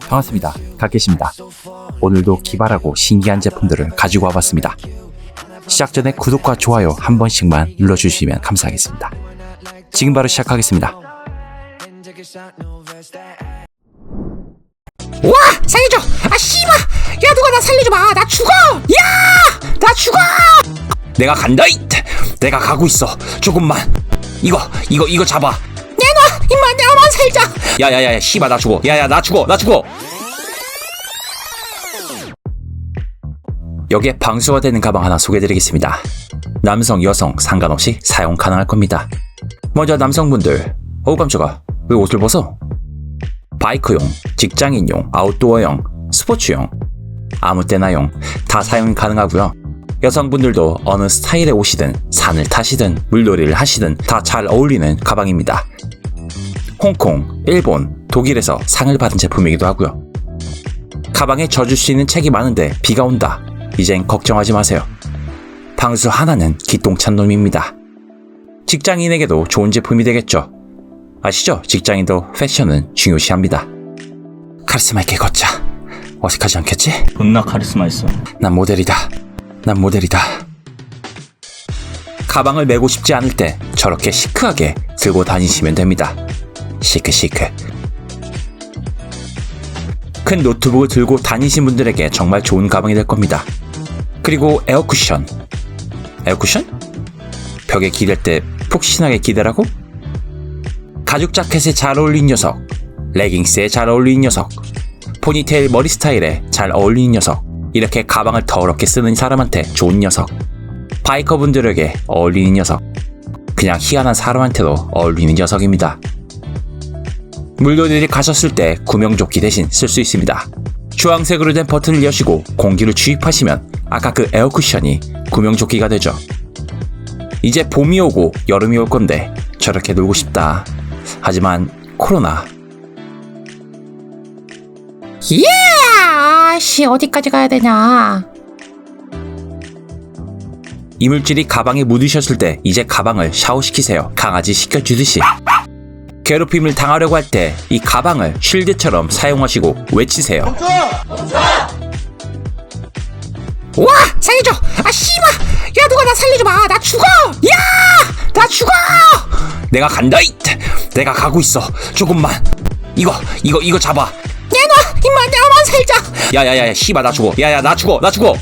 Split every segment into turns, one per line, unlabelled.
반갑습니다. 갓겟입니다. 오늘도 기발하고 신기한 제품들을 가지고 와봤습니다. 시작 전에 구독과 좋아요 한 번씩만 눌러주시면 감사하겠습니다. 지금 바로 시작하겠습니다.
와 살려줘 아 씨발 야 누가 나 살려줘봐 나 죽어 야 나 죽어
내가 간다 이 내가 가고 있어. 조금만. 이거 이거 이거 잡아.
임마 나만 살자
야야야 씨발 나 죽어. 야야 나 죽어 나 죽어. 여기에 방수가 되는 가방 하나 소개해드리겠습니다. 남성, 여성 상관없이 사용 가능할 겁니다. 먼저 남성분들, 어우 깜짝아, 왜 옷을 벗어? 바이크용, 직장인용, 아웃도어용, 스포츠용, 아무 때나용 다 사용이 가능하고요. 여성분들도 어느 스타일의 옷이든 산을 타시든 물놀이를 하시든 다 잘 어울리는 가방입니다. 홍콩, 일본, 독일에서 상을 받은 제품이기도 하고요. 가방에 젖을 수 있는 책이 많은데 비가 온다. 이젠 걱정하지 마세요. 방수 하나는 기똥찬 놈입니다. 직장인에게도 좋은 제품이 되겠죠. 아시죠? 직장인도 패션은 중요시합니다. 카리스마 있게 걷자. 어색하지 않겠지?
존나 카리스마 있어.
난 모델이다. 난 모델이다. 가방을 메고 싶지 않을 때 저렇게 시크하게 들고 다니시면 됩니다. 시크 시크. 큰 노트북을 들고 다니신 분들에게 정말 좋은 가방이 될 겁니다. 그리고 에어쿠션. 에어쿠션? 벽에 기댈 때 푹신하게 기대라고? 가죽 자켓에 잘 어울리는 녀석. 레깅스에 잘 어울리는 녀석. 포니테일 머리 스타일에 잘 어울리는 녀석. 이렇게 가방을 더럽게 쓰는 사람한테 좋은 녀석. 바이커분들에게 어울리는 녀석. 그냥 희한한 사람한테도 어울리는 녀석입니다. 물놀이를 가셨을 때 구명조끼 대신 쓸 수 있습니다. 주황색으로 된 버튼을 여시고 공기를 주입하시면 아까 그 에어쿠션이 구명조끼가 되죠. 이제 봄이 오고 여름이 올 건데 저렇게 놀고 싶다. 하지만 코로나
예 아씨 어디까지 가야 되냐
이물질이 가방에 묻으셨을 때 이제 가방을 샤워시키세요. 강아지 시켜주듯이. 괴롭힘을 당하려고 할 때 이 가방을 쉴드처럼 사용하시고 외치세요.
와 살려줘 아 씨발 야 누가 나 살려줘 봐 나 죽어 야 나 죽어
내가 간다 이 내가 가고 있어. 조금만. 이거 이거 이거 잡아.
내놔 임마 나만 살자
야야야 씨발 나 죽어. 야야 나 죽어 나 죽어.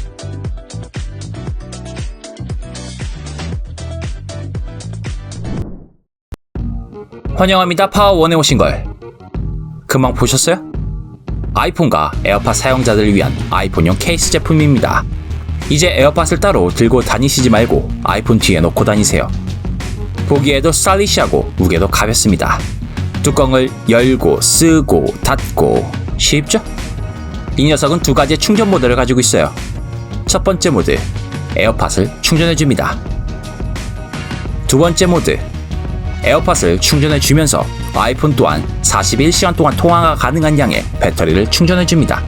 환영합니다. 파워원에 오신 걸. 금방 보셨어요? 아이폰과 에어팟 사용자들을 위한 아이폰용 케이스 제품입니다. 이제 에어팟을 따로 들고 다니시지 말고 아이폰 뒤에 놓고 다니세요. 보기에도 스타일리시하고 무게도 가볍습니다. 뚜껑을 열고 쓰고 닫고 쉽죠? 이 녀석은 두 가지의 충전 모드를 가지고 있어요. 첫 번째 모드, 에어팟을 충전해줍니다. 두 번째 모드, 에어팟을 충전해 주면서 아이폰 또한 41시간 동안 통화가 가능한 양의 배터리를 충전해 줍니다.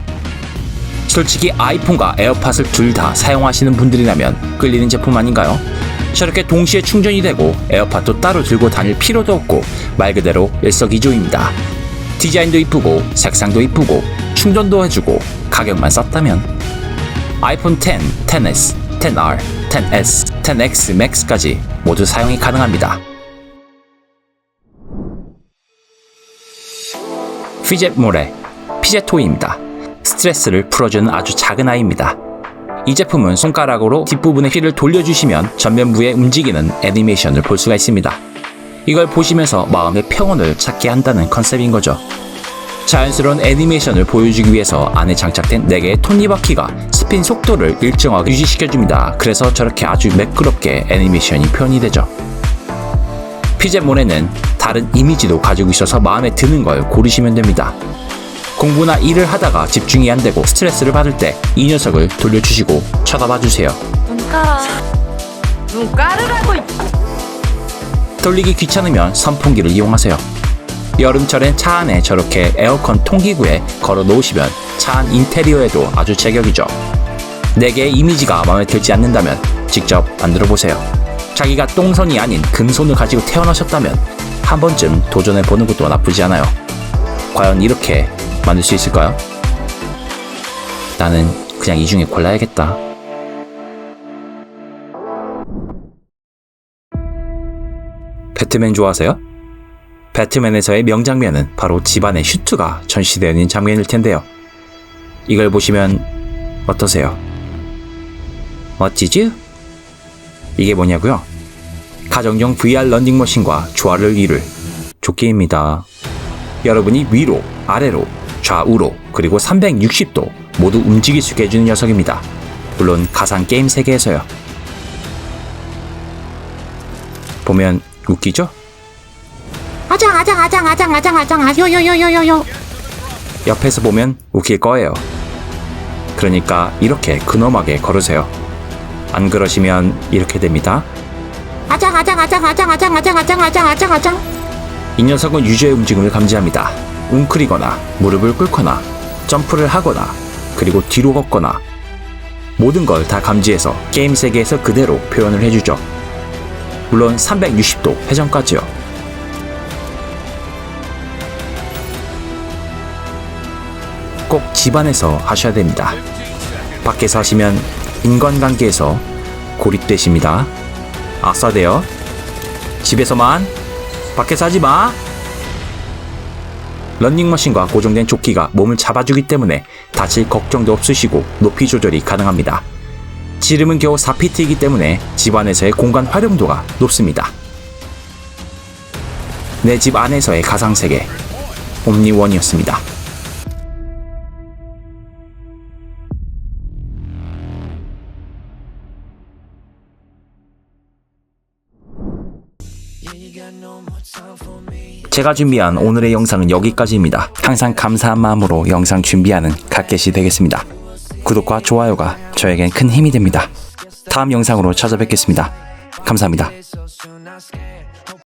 솔직히 아이폰과 에어팟을 둘 다 사용하시는 분들이라면 끌리는 제품 아닌가요? 저렇게 동시에 충전이 되고 에어팟도 따로 들고 다닐 필요도 없고 말 그대로 일석이조입니다. 디자인도 이쁘고 색상도 이쁘고 충전도 해주고 가격만 썼다면 아이폰 10, 10s, 10R, 10s, 10X Max까지 모두 사용이 가능합니다. 피젯 모레, 피젯 토이입니다. 스트레스를 풀어주는 아주 작은 아이입니다. 이 제품은 손가락으로 뒷부분의 휠을 돌려주시면 전면부에 움직이는 애니메이션을 볼 수가 있습니다. 이걸 보시면서 마음의 평온을 찾게 한다는 컨셉인 거죠. 자연스러운 애니메이션을 보여주기 위해서 안에 장착된 4개의 톱니바퀴가 스핀 속도를 일정하게 유지시켜줍니다. 그래서 저렇게 아주 매끄럽게 애니메이션이 표현이 되죠. 피젯몬에는 다른 이미지도 가지고 있어서 마음에 드는 걸 고르시면 됩니다. 공부나 일을 하다가 집중이 안 되고 스트레스를 받을 때 이 녀석을 돌려주시고 쳐다봐 주세요.
눈 깔아. 눈 깔으라고. 이-
돌리기 귀찮으면 선풍기를 이용하세요. 여름철엔 차 안에 저렇게 에어컨 통기구에 걸어 놓으시면 차 안 인테리어에도 아주 제격이죠. 4개의 이미지가 마음에 들지 않는다면 직접 만들어 보세요. 자기가 똥손이 아닌 금손을 가지고 태어나셨다면 한 번쯤 도전해 보는 것도 나쁘지 않아요. 과연 이렇게 만들 수 있을까요? 나는 그냥 이 중에 골라야겠다. 배트맨 좋아하세요? 배트맨에서의 명장면은 바로 집안의 슈트가 전시되어 있는 장면일 텐데요. 이걸 보시면 어떠세요? 멋지죠? 이게 뭐냐고요? 가정용 VR 런닝머신과 조화를 이룰 조끼입니다. 여러분이 위로, 아래로, 좌우로, 그리고 360도 모두 움직일 수 있게 해주는 녀석입니다. 물론 가상 게임 세계에서요. 보면 웃기죠?
아장 아장 아장 아장 아장 아장 아 요요요요요요
옆에서 보면 웃길 거예요. 그러니까 이렇게 근엄하게 걸으세요. 안 그러시면 이렇게 됩니다.
아장 아장 아장 아장 아장 아장 아장 아장 아장 아장
이 녀석은 유저의 움직임을 감지합니다. 웅크리거나 무릎을 꿇거나 점프를 하거나 그리고 뒤로 걷거나 모든 걸 다 감지해서 게임 세계에서 그대로 표현을 해주죠. 물론 360도 회전까지요. 꼭 집안에서 하셔야 됩니다. 밖에서 하시면 인간관계에서 고립되십니다. 아싸대요. 집에서만 밖에서 하지 마. 런닝머신과 고정된 조끼가 몸을 잡아주기 때문에 다칠 걱정도 없으시고 높이 조절이 가능합니다. 지름은 겨우 4피트이기 때문에 집 안에서의 공간 활용도가 높습니다. 내 집 안에서의 가상세계 옴니원이었습니다. 제가 준비한 오늘의 영상은 여기까지입니다. 항상 감사한 마음으로 영상 준비하는 갓겟이 되겠습니다. 구독과 좋아요가 저에겐 큰 힘이 됩니다. 다음 영상으로 찾아뵙겠습니다. 감사합니다.